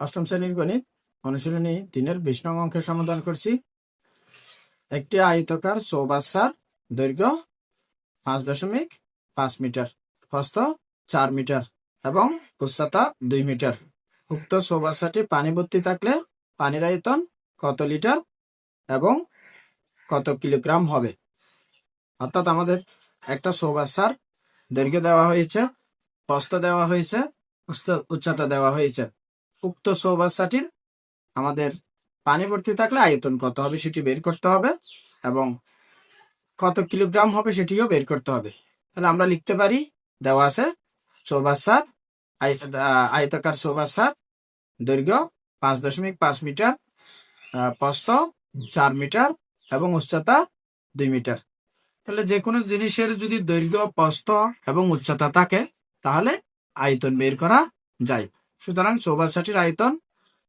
অষ্টম শ্রেণির গণিত অনুশীলনী তিনের বিশ নং অঙ্কের সমাধান করছি। একটি আয়তকার চৌবাচ্চার দৈর্ঘ্য পাঁচ দশমিক পাঁচ মিটার, হস্ত চার মিটার এবং উচ্চতা দুই মিটার। উক্ত চৌবাচ্চাটি পানি ভর্তি থাকলে পানির আয়তন কত লিটার এবং কত কিলোগ্রাম হবে? অর্থাৎ আমাদের একটা চৌবাচ্চার দৈর্ঘ্য দেওয়া হয়েছে, হস্ত দেওয়া হয়েছে উচ্চ- উচ্চতা দেওয়া হয়েছে। উক্ত চৌবাচ্চাটির আমাদের পানি ভর্তি থাকলে আয়তন কত হবে সেটি বের করতে হবে এবং কত কিলোগ্রাম হবে সেটিও বের করতে হবে। তাহলে আমরা লিখতে পারি দেওয়া আছে চৌবাচ্চার আয়তাকার চৌবাচ্চার দৈর্ঘ্য পাঁচ দশমিক পাঁচ মিটার আহ, প্রস্থ চার মিটার এবং উচ্চতা দুই মিটার। তাহলে যে কোনো জিনিসের যদি দৈর্ঘ্য প্রস্থ এবং উচ্চতা থাকে তাহলে আয়তন বের করা যায়। সুতরাং চৌবাচ্চাটির আয়তন,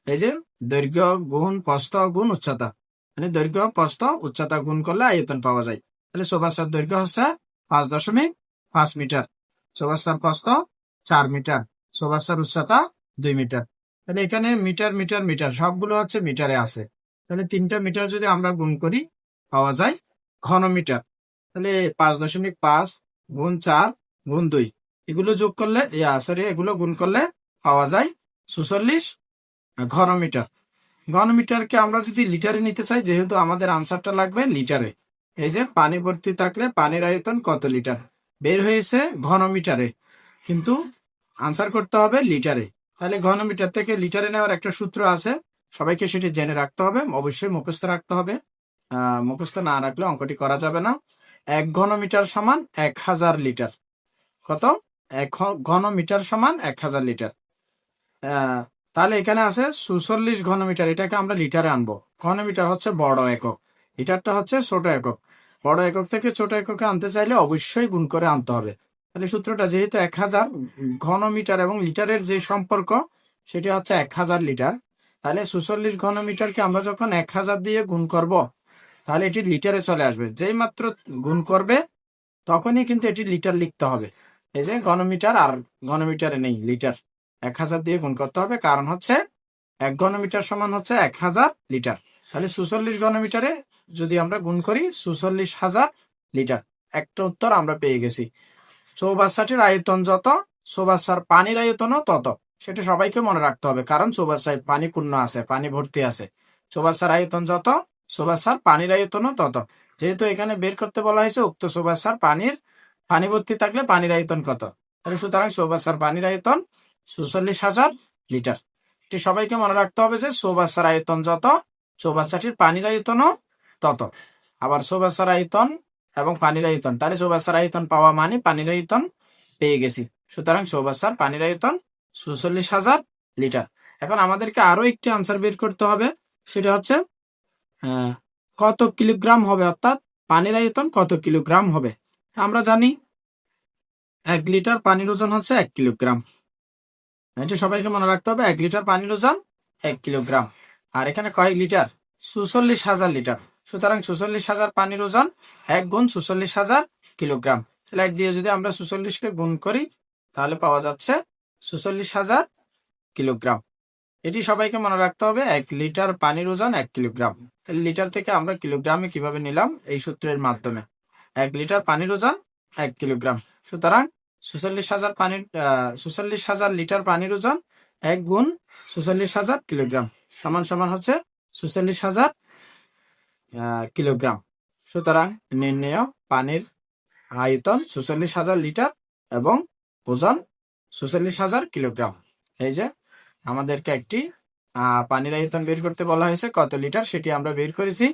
এই যে দৈর্ঘ্য গুণ প্রস্থ গুণ উচ্চতা। মানে দৈর্ঘ্য, প্রস্থ, উচ্চতা গুণ করলে আয়তন পাওয়া যায়। তাহলে চৌবাচ্চার দৈর্ঘ্য হচ্ছে পাঁচ দশমিক পাঁচ মিটার। চৌবাচ্চার প্রস্থ চার মিটার, চৌবাচ্চার উচ্চতা দুই মিটার। তাহলে এখানে মিটার মিটার মিটার, সবগুলো হচ্ছে মিটারে আছে। তাহলে তিনটা মিটার যদি আমরা গুণ করি, পাওয়া যায় ঘন মিটার তাহলে পাঁচ দশমিক পাঁচ গুণ চার গুণ দুই, এগুলো যোগ করলে সরি এগুলো গুণ করলে পাওয়া যায়। সুচল্লিশ ঘনমিটার। ঘনমিটারকে আমরা যদি লিটারে নিতে চাই, যেহেতু আমাদের আনসারটা লাগবে লিটারে। এই যে পানি ভর্তি থাকলে পানির আয়তন কত লিটার? বের হয়েছে ঘনমিটারে। কিন্তু আনসার করতে হবে লিটারে। তাহলে ঘনমিটার থেকে লিটারে নেওয়ার একটা সূত্র আছে। সবাইকে সেটি জেনে রাখতে হবে। অবশ্যই মুখস্থ রাখতে হবে। মুখস্থ না রাখলে অঙ্কটি করা যাবে না। এক ঘনমিটার সমান এক হাজার লিটার। কত? এক ঘনমিটার সমান এক হাজার লিটার। তাহলে এখানে আছে সুচল্লিশ ঘনমিটার, এটাকে আমরা লিটারে আনব। ঘনমিটার হচ্ছে বড় একক। লিটারটা হচ্ছে ছোট একক। বড় একক থেকে ছোট এককে আনতে চাইলে অবশ্যই গুণ করে আনতে হবে। তাহলে সূত্রটা যেহেতু এক হাজার, ঘনমিটার এবং লিটারের যে সম্পর্ক, সেটি হচ্ছে এক হাজার লিটার। তাহলে সুচল্লিশ ঘনমিটারকে আমরা যখন এক হাজার দিয়ে গুণ করব, তাহলে এটি লিটারে চলে আসবে। যেই মাত্র গুণ করবে, তখনই কিন্তু এটি লিটার লিখতে হবে। এই যে ঘনমিটার আর ঘনমিটারে নেই, লিটার। এক হাজার দিয়ে গুণ করতে হবে। কারণ হচ্ছে এক ঘনমিটার সমান হচ্ছে এক হাজার লিটার। তাহলে সুচল্লিশ ঘনমিটারে যদি আমরা গুণ করি সুচল্লিশ হাজার লিটার। একটা উত্তর আমরা পেয়ে গেছি। চৌবাচ্চাটির আয়তন যত, চৌবাচ্চার পানির আয়তনও তত। সেটা সবাইকে মনে রাখতে হবে। কারণ চৌবাচ্চায় পানি পূর্ণ আছে, পানি ভর্তি আছে। চৌবাচ্চার আয়তন যত, চৌবাচ্চার পানির আয়তনও তত। যেহেতু এখানে বের করতে বলা হয়েছে, উক্ত চৌবাচ্চার পানির, পানি ভর্তি থাকলে পানির আয়তন কত। তাহলে সুতরাং চৌবাচ্চার পানির আয়তন সুচল্লিশ হাজার লিটার। এটি সবাইকে মনে রাখতে হবে যে চৌবাচ্চার আয়তন যত, চৌবাচ্চাটির পানির আয়তনও তত। আবার চৌবাচ্চার আয়তন এবং পানির আয়তন, তাহলে চৌবাচ্চার আয়তন পাওয়া মানে পানির আয়তন পেয়ে গেছি। সুতরাং চৌবাচ্চার পানির আয়তন সুচল্লিশ হাজার লিটার। এখন আমাদেরকে আরও একটি আনসার বের করতে হবে, সেটা হচ্ছে কত কিলোগ্রাম হবে অর্থাৎ পানির আয়তন কত কিলোগ্রাম হবে? আমরা জানি এক লিটার পানির ওজন হচ্ছে এক কিলোগ্রাম। এটা সবাইকে মনে রাখতে হবে, এক লিটার পানির ওজন এক কিলোগ্রাম। আর এখানে কয়েক লিটার? সুচল্লিশ হাজার লিটার। সুতরাং সুচল্লিশ হাজার পানির ওজন এক গুণ সুচল্লিশ হাজার কিলোগ্রাম। তাহলে এক দিয়ে যদি আমরা সুচল্লিশকে গুণ করি, তাহলে পাওয়া যাচ্ছে সুচল্লিশ হাজার কিলোগ্রাম। এটি সবাইকে মনে রাখতে হবে, এক লিটার পানির ওজন এক কিলোগ্রাম। লিটার থেকে আমরা কিলোগ্রামে কীভাবে নিলাম? এই সূত্রের মাধ্যমে। এক লিটার পানির ওজন এক কিলোগ্রাম। সুতরাং সুচল্লিশ হাজার পানির সুচল্লিশ হাজার লিটার পানির ওজন এক গুণ সুচল্লিশ হাজার কিলোগ্রাম, সমান সমান হচ্ছে সুচল্লিশ হাজার কিলোগ্রাম। সুতরাং নির্ণয় পানির আয়তন সুচল্লিশ হাজার লিটার এবং ওজন সুচল্লিশ হাজার কিলোগ্রাম। এই যে আমাদেরকে একটি পানির আয়তন বের করতে বলা হয়েছে, কত লিটার সেটি আমরা বের করেছি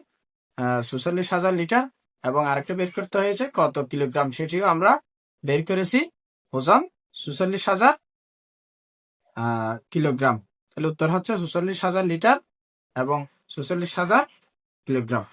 সুচল্লিশ হাজার লিটার এবং আরেকটা বের করতে হয়েছে কত কিলোগ্রাম সেটিও আমরা বের করেছি ওজন সুচল্লিশ হাজার কিলোগ্রাম। তাহলে উত্তর হচ্ছে সুচল্লিশ হাজার লিটার এবং সুচল্লিশ হাজার কিলোগ্রাম।